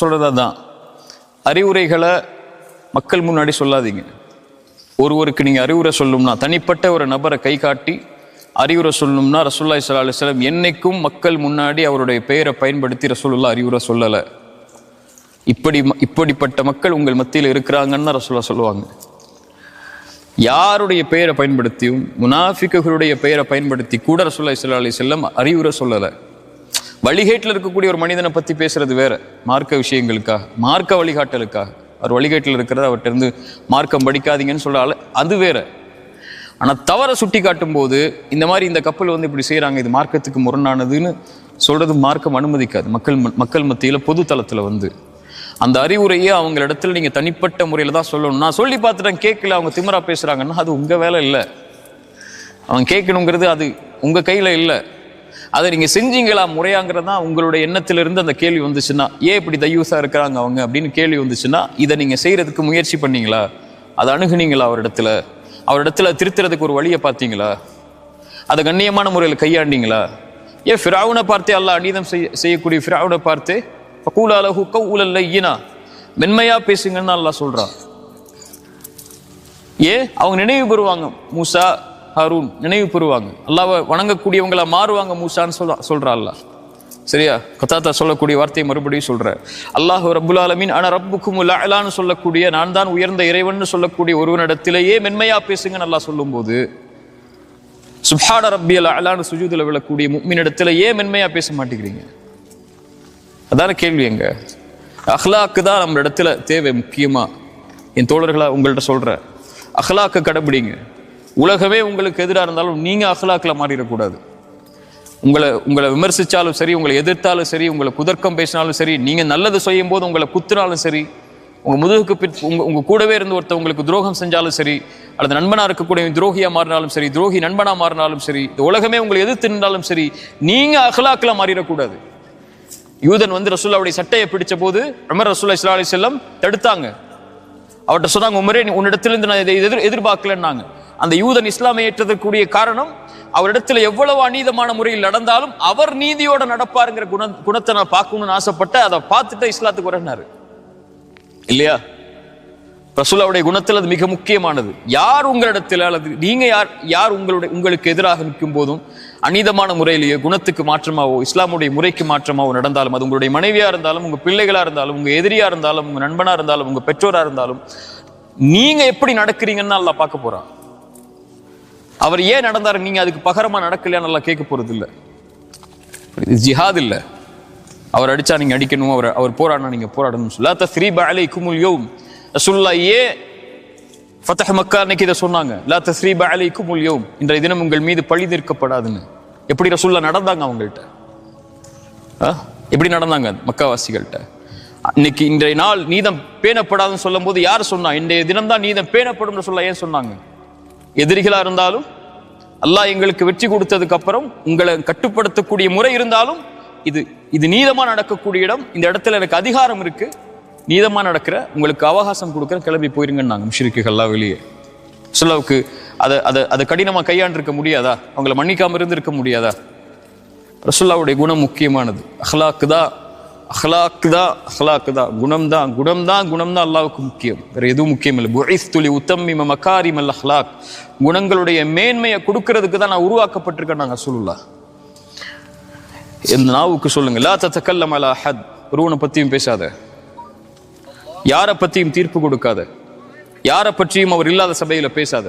சொல்கிறது அதுதான் அறிவுரைகளை மக்கள் முன்னாடி சொல்லாதீங்க. ஒருவருக்கு நீங்கள் அறிவுரை சொல்லணும்னா தனிப்பட்ட ஒரு நபரை கை காட்டி அறிவுரை சொல்லணும்னா ரசூல்லாய் சல்லா அலிஸ்லாம் என்னைக்கும் மக்கள் முன்னாடி அவருடைய பெயரை பயன்படுத்தி ரசூலுல்லா அறிவுரை சொல்லலை. இப்படி இப்படிப்பட்ட மக்கள் உங்கள் மத்தியில் இருக்கிறாங்கன்னு ரசூல்லா சொல்லுவாங்க. யாருடைய பெயரை பயன்படுத்தியும் முனாஃபிக்குகளுடைய பெயரை பயன்படுத்தி கூட ரசூல்லாய் சல்லா அலி செல்லம் அறிவுரை சொல்லலை. வழிகேட்டில் இருக்கக்கூடிய ஒரு மனிதனை பற்றி பேசுறது வேற. மார்க்க விஷயங்களுக்காக மார்க்க வழிகாட்டலுக்காக. அவர் வழிகேட்டில் இருக்கிறத அவர்கிட்ட இருந்து மார்க்கம் படிக்காதீங்கன்னு சொல்கிறால அது வேற. ஆனால் தவறை சுட்டி காட்டும் போது இந்த மாதிரி இந்த கப்பல் வந்து இப்படி செய்கிறாங்க இது மார்க்கத்துக்கு முரணானதுன்னு சொல்றது மார்க்கம் அனுமதிக்காது. மக்கள் மக்கள் மத்தியில் பொது தளத்தில் வந்து. அந்த அறிவுரையை அவங்க இடத்துல நீங்கள் தனிப்பட்ட முறையில் தான் சொல்லணும். நான் சொல்லி பார்த்துட்டேன் கேட்கல அவங்க திமரா பேசுகிறாங்கன்னா அது உங்கள் வேலை இல்லை. அவன் கேட்கணுங்கிறது அது உங்கள் கையில் இல்லை. அதை நீங்கள் செஞ்சீங்களா முறையாங்கிறது தான் உங்களுடைய எண்ணத்திலிருந்து அந்த கேள்வி வந்துச்சுன்னா ஏன் இப்படி தையூஸாக இருக்கிறாங்க அவங்க? அப்படின்னு கேள்வி வந்துச்சுன்னா இதை நீங்கள் செய்கிறதுக்கு முயற்சி பண்ணீங்களா? அதை அணுகுனீங்களா அவரிடத்துல? அவரிடத்துல திருத்துறதுக்கு ஒரு வழியை பார்த்தீங்களா? அதை கண்ணியமான முறையில் கையாண்டீங்களா? ஏன் ஃபிராவுனை பார்த்தே அல்ல அநீதம் செய்ய செய்யக்கூடிய ஃபிராவுனை பார்த்தே பக்கூலாலஹு கவுலல்ல ஈனா மென்மையா பேசுங்கன்னு அல்லாஹ் சொல்கிறான் ஏன்? அவங்க நினைவு பெறுவாங்க மூசா ஹாரூன் நினைவு பெறுவாங்க அல்லாவை வணங்கக்கூடியவங்களா மாறுவாங்க மூசான்னு சொல்ல சொல்கிறா அல்லாஹ். சரியா? கத்தாத்தா சொல்லக்கூடிய வார்த்தையை மறுபடியும் சொல்ற. அல்லாஹ் ரபுல் ஆலமீன் ஆனா ரப்புக்கும் அலான்னு சொல்லக்கூடிய நான் தான் உயர்ந்த இறைவன் சொல்லக்கூடிய ஒருவனிடத்திலேயே மென்மையா பேசுங்கன்னு நல்லா சொல்லும்போது சுஹாட ரப்பி அலான்னு சுஜூதில் விழக்கூடிய முக்மினிடத்துல ஏன் மென்மையா பேச மாட்டேங்கிறீங்க. அதான கேள்வி எங்க? அஹ்லாக்கு தான் நம்ம இடத்துல தேவை முக்கியமா? என் தோழர்களா உங்கள்கிட்ட சொல்கிறேன் அஹ்லாக்கு கடைபிடிங்க. உலகமே உங்களுக்கு எதிராக இருந்தாலும் நீங்கள் அஹ்லாக்கில் மாறிடக்கூடாது. உங்களை உங்களை விமர்சித்தாலும் சரி உங்களை எதிர்த்தாலும் சரி உங்களை குதர்க்கம் பேசினாலும் சரி நீங்கள் நல்லது செய்யும் போது உங்களை குத்துனாலும் சரி உங்கள் முதுகுக்கு பின் உங்கள் உங்கள் கூடவே இருந்து ஒருத்தர் உங்களுக்கு துரோகம் செஞ்சாலும் சரி அல்லது நண்பனாக இருக்கக்கூடிய துரோகியாக மாறினாலும் சரி துரோகி நண்பனாக மாறினாலும் சரி இந்த உலகமே உங்களை எதிர்த்து நின்றாலும் சரி நீங்கள் அஹ்லாக்கில் மாறிடக்கூடாது. யூதன் வந்து ரசூல்லாவுடைய சட்டையை பிடிச்ச போது உமர் ரசூல்லா இஸ்லா அலி செல்லம் தடுத்தாங்க. அவர்கிட்ட சொன்னாங்க உமரே நீ உன்னிடத்திலிருந்து நான் இதை எதிர் எதிர்பார்க்கலன்னாங்க. அந்த யூதன் இஸ்லாமை ஏற்றதற்குரிய காரணம் அவரிடத்துல எவ்வளவு அநீதமான முறையில் நடந்தாலும் அவர் நீதியோட நடப்பாருங்கிற குண குணத்தை நான் பார்க்கணும்னு ஆசைப்பட்டு அதை பார்த்துட்டு இஸ்லாத்துக்கு வரனாரு இல்லையா? ரசூலாவுடைய குணத்தில் அது மிக முக்கியமானது. யார் உங்களிடத்தில் அல்லது நீங்க யார் யார் உங்களுடைய உங்களுக்கு எதிராக நிற்கும் போதும் அநீதமான முறையிலேயோ குணத்துக்கு மாற்றமாவோ இஸ்லாமுடைய முறைக்கு மாற்றமாவோ நடந்தாலும் அது உங்களுடைய மனைவியா இருந்தாலும் உங்க பிள்ளைகளா இருந்தாலும் உங்க எதிரியா இருந்தாலும் உங்க நண்பனா இருந்தாலும் உங்க பெற்றோரா இருந்தாலும் நீங்க எப்படி நடக்கிறீங்கன்னு அல்ல பார்க்க போறான். அவர் ஏன் நடந்தார்? நீங்க அதுக்கு பகரமா நடக்கலையான்னு நல்லா கேட்க போறது இல்ல இது ஜிஹாத் இல்ல. அவர் அடிச்சா நீங்க அடிக்கணும் அவர் அவர் போராடினா நீங்க போராடணும் சொல்லா. தஸ்ரீப குமுல் யோம். ரசூலுல்லா ஏன் ஃபத்தஹ் மக்கா அன்னைக்கு இதை சொன்னாங்க? லா தஸ்ரீப குமுல் யோம். இன்றைய தினம் உங்கள் மீது பழி தீர்க்கப்படாதுன்னு. எப்படி ரசுல்லா நடந்தாங்க அவங்கள்ட்ட? எப்படி நடந்தாங்க மக்காவாசிகள்கிட்ட இன்னைக்கு இன்றைய நாள் நீதம் பேணப்படாதுன்னு சொல்லும் போது யார் சொன்னா இன்றைய தினம் தான் நீதம் பேணப்படும் சொல்ல ஏன் சொன்னாங்க? எதிரிகளா இருந்தாலும் அல்லாஹ் எங்களுக்கு வெற்றி கொடுத்ததுக்கு அப்புறம் உங்களை கட்டுப்படுத்தக்கூடிய முறை இருந்தாலும் இது இது நீதமா நடக்கக்கூடிய இடம். இந்த இடத்துல எனக்கு அதிகாரம் இருக்கு. நீதமா நடக்கிற உங்களுக்கு அவகாசம் கொடுக்குற கிளம்பி போயிருங்கன்னாங்க முஷ்ரிக்குகள்லாம் வெளியே. சுல்லாவுக்கு அதை அதை அதை கடினமாக கையாண்டிருக்க முடியாதா? அவங்கள மன்னிக்காமல் இருந்திருக்க முடியாதா? ரசுல்லாவுடைய குணம் முக்கியமானது. அஹ்லாக்கு தான் அஹ்லாக்கு தான் அஹ்லாக்கு தான் குணம் தான் குணம் தான் குணம் தான் அல்லாவுக்கு முக்கியம். வேறு எதுவும் முக்கியம் இல்லை. புஹிஸ் துளி உத்தம்மிம மக்காரிம் அல் அஹ்லாக் குணங்களுடைய மேன்மையை கொடுக்கறதுக்கு தான் நான் உருவாக்கப்பட்டிருக்கேன் நாங்கள் சொல்லுல்லா என் நாவுக்கு சொல்லுங்க. லா தத்தக்கல்லம் மலா அஹத். ஒருவனை பற்றியும் பேசாத. யாரை பற்றியும் தீர்ப்பு கொடுக்காத. யாரை பற்றியும் அவர் இல்லாத சபையில் பேசாத.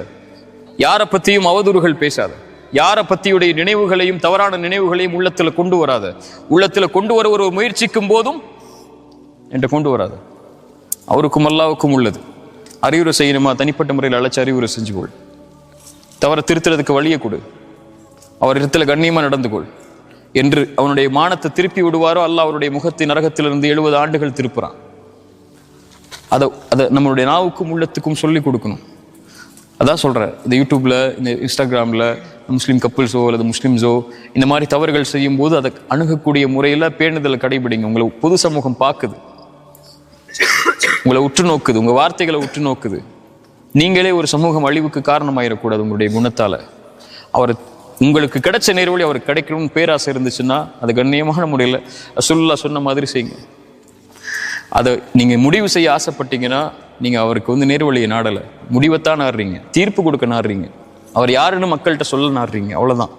யாரை பற்றியும் அவதூறுகள் பேசாத. யாரை பற்றியுடைய நினைவுகளையும் தவறான நினைவுகளையும் உள்ளத்தில் கொண்டு வராத. உள்ளத்தில் கொண்டு வர ஒரு முயற்சிக்கும் போதும் என்று கொண்டு வராத. அவருக்கும் அல்லாவுக்கும் உள்ளது. அறிவுரை செய்யணுமா? தனிப்பட்ட முறையில் அழைச்சி அறிவுரை செஞ்சு கொள். தவற திருத்துறதுக்கு வழியை கொடு. அவர் இடத்துல கண்ணியமாக நடந்து கொள். என்று அவனுடைய மானத்தை திருப்பி விடுவாரோ? அல்ல அவருடைய முகத்தை நரகத்திலிருந்து எழுபது ஆண்டுகள் திருப்புறான். அதை அதை நம்மளுடைய நாவுக்கும் உள்ளத்துக்கும் சொல்லி கொடுக்கணும். அதான் சொல்கிறேன் இந்த யூடியூப்பில் இந்த இன்ஸ்டாகிராமில் முஸ்லீம் கப்பிள்ஸோ அல்லது முஸ்லீம்ஸோ இந்த மாதிரி தவறுகள் செய்யும் போது அதை அணுகக்கூடிய முறையில் பேணுதலை கடைபிடிங்க. உங்களை பொது சமூகம் பார்க்குது உங்களை உற்று நோக்குது. உங்கள் வார்த்தைகளை உற்று நோக்குது. நீங்களே ஒரு சமூகம் அழிவுக்கு காரணமாயிடக்கூடாது உங்களுடைய குணத்தால். அவர் உங்களுக்கு கிடைச்ச நேர்வழி அவருக்கு கிடைக்கணும்னு பேராசை இருந்துச்சுன்னா அது கண்ணியமான முறையில் சொல்லா சொன்ன மாதிரி செய்யுங்க. அதை நீங்கள் முடிவு செய்ய ஆசைப்பட்டீங்கன்னா நீங்கள் அவருக்கு வந்து நேர்வழியை நாடலை. முடிவைத்தான் நாடுறீங்க. தீர்ப்பு கொடுக்க நாடுறீங்க. அவர் யாருன்னு மக்கள்கிட்ட சொல்ல நாடுறீங்க அவ்வளோதான்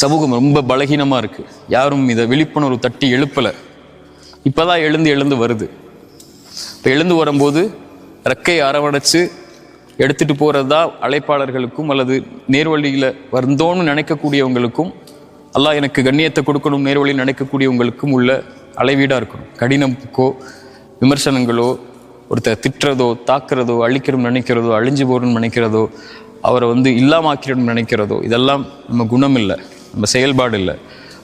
சமூகம் ரொம்ப பலகீனமாக இருக்குது யாரும் இதை விழிப்புணர்வு தட்டி எழுப்பலை. இப்போதான் எழுந்து எழுந்து வருது. இப்போ எழுந்து வரும்போது ரெக்கை அரவணைச்சு எடுத்துட்டு போகிறது தான் அழைப்பாளர்களுக்கும் அல்லது நேர்வழியில் வந்தோன்னு நினைக்கக்கூடியவங்களுக்கும் அல்லா எனக்கு கண்ணியத்தை கொடுக்கணும் நேர்வழியில் நினைக்கக்கூடியவங்களுக்கும் உள்ள அளவீடாக இருக்கணும். கடினமுக்கோ விமர்சனங்களோ ஒருத்தர் திட்டுறதோ தாக்குறதோ அழிக்கணும்னு நினைக்கிறதோ அழிஞ்சு போகணும்னு நினைக்கிறதோ அவரை வந்து இல்லாமாக்கிடணும்னு நினைக்கிறதோ இதெல்லாம் நம்ம குணம் இல்லை நம்ம செயல்பாடு இல்லை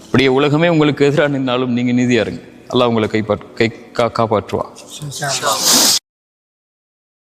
அப்படியே உலகமே உங்களுக்கு எதிராக நின்றாலும் நீங்கள் நீதியா இருங்க. எல்லாம் உங்களை கைப்பாற்று கை கா காப்பாற்றுவா